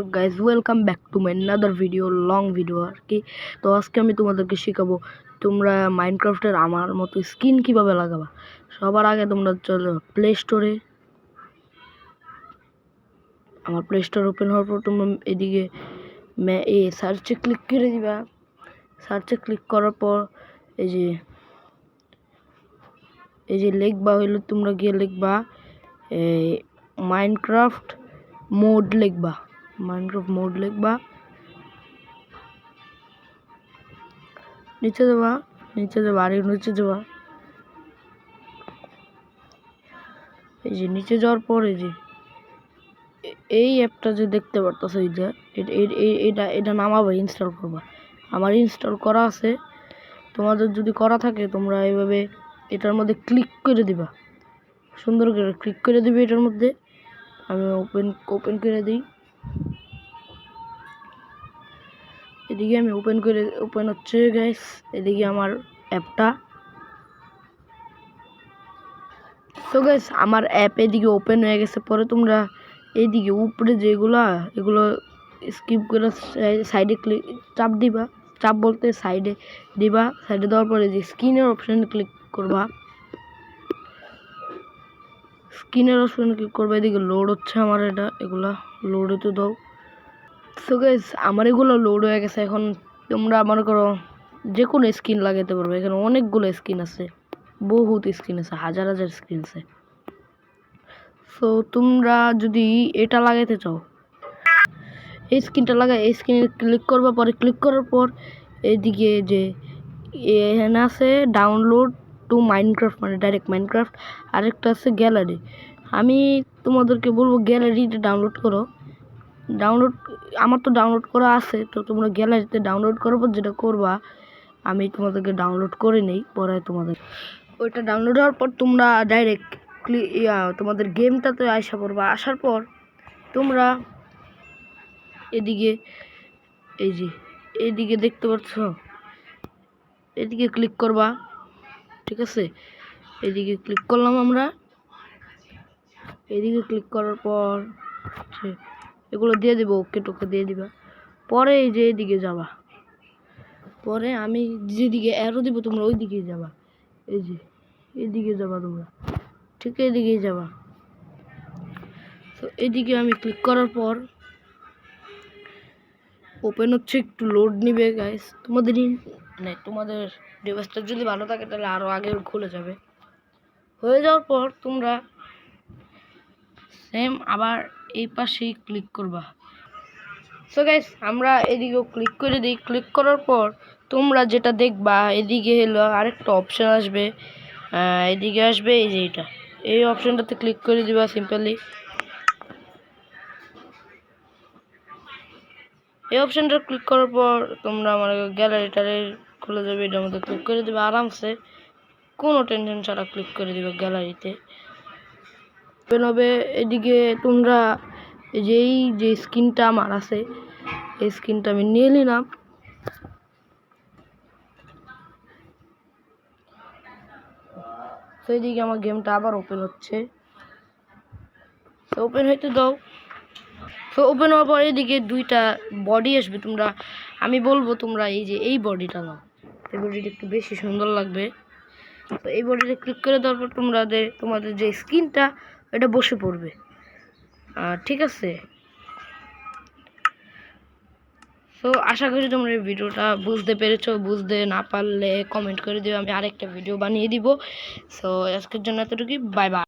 What's up guys welcome back to my another video long video আর কি। তো আজকে আমি তোমাদেরকে শেখাবো, তোমরা মাইনক্রাফটের আমার মতো স্কিন কীভাবে লাগাবা। সবার আগে তোমরা চলো প্লে স্টোরে আমার প্লে স্টোর ওপেন হওয়ার পর তোমরা এদিকে এ সার্চে ক্লিক করে দিবা। সার্চে ক্লিক করার পর এই যে এই যে লিখবা হইল তোমরা গিয়ে লিখবা মাইনক্রাফট মোড লিখবা। মাইনক্রাফট মোড লিখবা নিচে যাবা নিচে যাবা আর নিচে যাবা এই যে নিচে যাওয়ার পর এই যে, এই অ্যাপটা যে দেখতে পারতেছো এই যে এটা এটা নামাবে ইনস্টল করবা। আমার ইনস্টল করা আছে, তোমাদের যদি করা থাকে, তোমরা এইভাবে এটার মধ্যে ক্লিক করে দিবা। সুন্দর করে ক্লিক করে দিবে এটার মধ্যে। আমি ওপেন ওপেন করে দিই। এদিকে আমি ওপেন করে ওপেন হচ্ছে গ্যাস এদিকে আমার অ্যাপটা তো গ্যাস আমার অ্যাপ এদিকে ওপেন হয়ে গেছে। পরে তোমরা এইদিকে উপরে যেগুলা, এগুলো স্কিপ করে সাইডে ক্লিক চাপ দিবা। চাপ বলতে সাইডে দিবা। সাইডে দেওয়ার পরে যে স্ক্রিনের অপশানে ক্লিক করবা। স্ক্রিনের অপশানে ক্লিক করবা। এদিকে লোড হচ্ছে আমার এটা। এগুলা লোড হতে দাও। সো গাইস আমার এগুলো লোড হয়ে গেছে। এখন তোমরা মনে করো যে কোনো স্কিন লাগাতে পারবে। এখানে অনেকগুলো স্কিন আছে। বহুত স্কিন আছে, হাজার হাজার স্কিন আছে। সো তোমরা যদি এটা লাগাইতে চাও, এই স্ক্রিনটা লাগাই, এই স্ক্রিনে ক্লিক করবার পরে ক্লিক করার পর এদিকে যে এখানে আছে ডাউনলোড টু মাইনক্রাফট মানে ডাইরেক্ট মাইনক্রাফট আরেকটা আছে গ্যালারি আমি তোমাদেরকে বলব গ্যালারিটা ডাউনলোড করো। ডাউনলোড আমার তো ডাউনলোড করা আছে, তো তোমরা গ্যালারিতে ডাউনলোড করার পর যেটা করবা, আমি তোমাদেরকে ডাউনলোড করে নেই, পরে তোমাদের। ওইটা ডাউনলোড হওয়ার পর তোমরা ডাইরেক্ট ইয়া, তোমাদের গেমটাতে আসা পড়বা। আসার পর তোমরা এদিকে, এই যে এদিকে দেখতে পাচ্ছ? এদিকে ক্লিক করবা, ঠিক আছে? এদিকে ক্লিক করলাম আমরা। এদিকে ক্লিক করার পর এগুলো দিয়ে দেবো, ওকে টোকে দিয়ে দিবা। পরে এই যে এদিকে যাবা। পরে আমি যেদিকে অ্যারো দিব, তোমরা ওই দিকেই যাবা। এই যে, এদিকে যাবা তোমরা। ঠিক এদিকেই যাবা। তো এদিকে আমি ক্লিক করার পর ওপেন হচ্ছে, একটু লোড নিবে গাইস তোমাদের মানে তোমাদের ডিভাইসটা যদি ভালো থাকে, তাহলে আরও আগে খুলে যাবে। হয়ে যাওয়ার পর তোমরা সেম আবার এই পাশেই ক্লিক করবা। সো গাইস আমরা এদিকেও ক্লিক করে দিই। ক্লিক করার পর তোমরা যেটা দেখবা, এদিকে হলো আরেকটা অপশান আসবে। এদিকে আসবে এই যে এটা। এই অপশানটাতে ক্লিক করে দিবা সিম্পলি এই অপশানটা ক্লিক করার পর তোমরা আমার গ্যালারি ট্যালারি খুলে যাবে, এটার মধ্যে ক্লিক করে দেবে। আরামসে কোনো টেনশন ছাড়া ক্লিক করে দিবে গ্যালারিতে হবে, এদিকে তোমরা যেই, যে স্ক্রিনটা আমার আছে, এই স্ক্রিনটা আমি নিয়ে নিলাম। তো এদিকে আমার গেমটা আবার ওপেন হচ্ছে। তো ওপেন হইতে দাও। তো ওপেন হওয়ার পর এদিকে দুইটা বডি আসবে তোমরা। আমি বলব তোমরা এই যে, এই বডিটা নাও। এই বডিটা একটু বেশি সুন্দর লাগবে। তো এই বডিটা ক্লিক করে দেওয়ার পর তোমরা যে- তোমাদের যে স্কিনটা এটা বসে পড়বে। ঠিক আছে। তো আশা করি তোমরা এই ভিডিওটা বুঝতে পেরেছ। বুঝতে না পারলে কমেন্ট করে দিও। আমি আরেকটা ভিডিও বানিয়ে দিব। সো আজকের জন্য এতটুকুই। Bye bye